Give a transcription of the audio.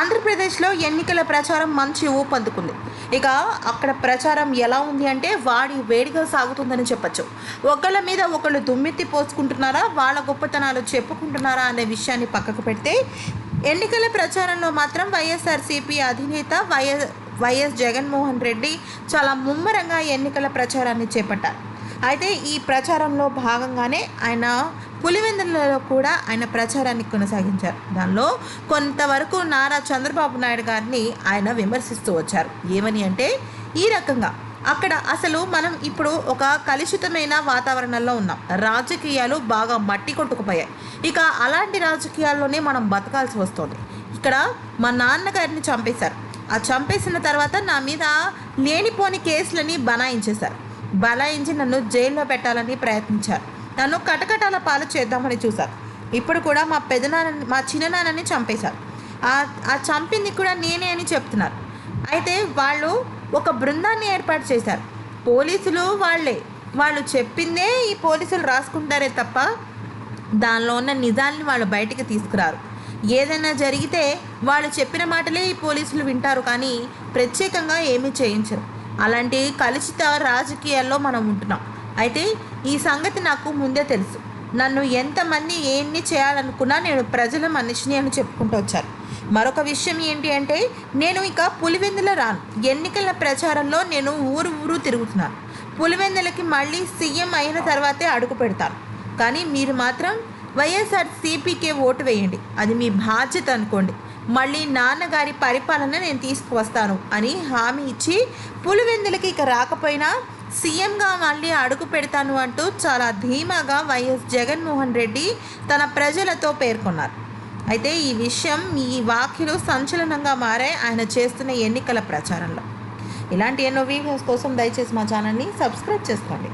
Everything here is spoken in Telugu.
ఆంధ్రప్రదేశ్లో ఎన్నికల ప్రచారం మంచి ఊపందుకుంది ఇక అక్కడ ప్రచారం ఎలా ఉంది అంటే వాడి వేడిగా సాగుతుందని చెప్పచ్చు. ఒకళ్ళ మీద ఒకళ్ళు దుమ్మెత్తి పోసుకుంటున్నారా వాళ్ళ గొప్పతనాలు చెప్పుకుంటున్నారా అనే విషయాన్ని పక్కకు పెడితే ఎన్నికల ప్రచారంలో మాత్రం వైఎస్ఆర్సీపీ అధినేత వైఎస్ వైఎస్ జగన్మోహన్ రెడ్డి చాలా ముమ్మరంగా ఎన్నికల ప్రచారాన్ని చేపట్టారు. అయితే ఈ ప్రచారంలో భాగంగానే ఆయన పులివెందులలో కూడా ఆయన ప్రచారాన్ని కొనసాగించారు. దానిలో కొంతవరకు నారా చంద్రబాబు నాయుడు గారిని ఆయన విమర్శిస్తూ వచ్చారు. ఏమని అంటే ఈ రకంగా అక్కడ అసలు మనం ఇప్పుడు ఒక కలుషితమైన వాతావరణంలో ఉన్నాం. రాజకీయాలు బాగా మట్టి కొట్టుకుపోయాయి. ఇక అలాంటి రాజకీయాల్లోనే మనం బతకాల్సి వస్తుంది. ఇక్కడ మా నాన్నగారిని చంపేశారు. ఆ చంపేసిన తర్వాత నా మీద లేనిపోని కేసులని బనాయించేశారు. బలాయించి నన్ను జైల్లో పెట్టాలని ప్రయత్నించారు. నన్ను కటకటాల పాలు చేద్దామని చూశారు. ఇప్పుడు కూడా మా పెదనాన్న మా చిన్ననాన్నని చంపేశారు. ఆ చంపింది కూడా నేనే అని చెప్తున్నారు. అయితే వాళ్ళు ఒక బృందాన్ని ఏర్పాటు చేశారు. పోలీసులు వాళ్ళే. వాళ్ళు చెప్పిందే ఈ పోలీసులు రాసుకుంటారే తప్ప దానిలో ఉన్న నిజాల్ని వాళ్ళు బయటికి తీసుకురారు. ఏదైనా జరిగితే వాళ్ళు చెప్పిన మాటలే ఈ పోలీసులు వింటారు కానీ ప్రత్యేకంగా ఏమీ చేయించరు. అలాంటి కలుషిత రాజకీయాల్లో మనం ఉంటున్నాం. అయితే ఈ సంగతి నాకు ముందే తెలుసు. నన్ను ఎంతమంది ఎన్ని చేయాలనుకున్నా నేను ప్రజల మనిషిని అని చెప్పుకుంటూ వచ్చారు మరొక విషయం ఏంటి అంటే నేను ఇక పులివెందుల రాను. ఎన్నికల ప్రచారంలో నేను ఊరు ఊరు తిరుగుతున్నాను. పులివెందులకి మళ్ళీ సీఎం అయిన తర్వాతే అడుగు పెడతాను. కానీ మీరు మాత్రం వైఎస్ఆర్ సిపికే ఓటు వేయండి. అది మీ బాధ్యత అనుకోండి. మళ్ళీ నాన్నగారి పరిపాలన నేను తీసుకువస్తాను అని హామీ ఇచ్చి పులివెందులకి ఇక రాకపోయినా సీఎంగా మళ్ళీ అడుగు పెడతాను అంటూ చాలా ధీమాగా వైఎస్ జగన్మోహన్ రెడ్డి తన ప్రజలతో పేర్కొన్నారు. అయితే ఈ విషయం ఈ వ్యాఖ్యలు సంచలనంగా మారాయి ఆయన చేస్తున్న ఎన్నికల ప్రచారంలో. ఇలాంటి ఎన్నో వీడియోస్ కోసం దయచేసి మా ఛానల్ని సబ్స్క్రైబ్ చేసుకోండి.